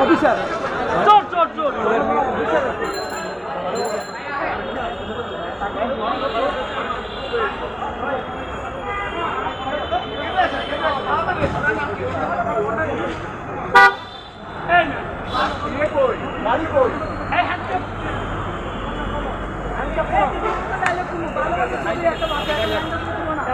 Officer. চোর চোর চোর একটা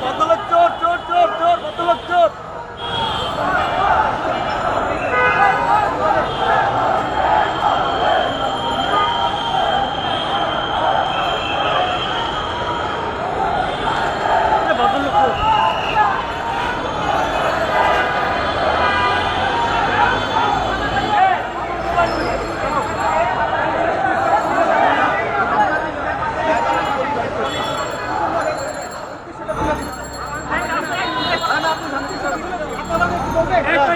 Mandala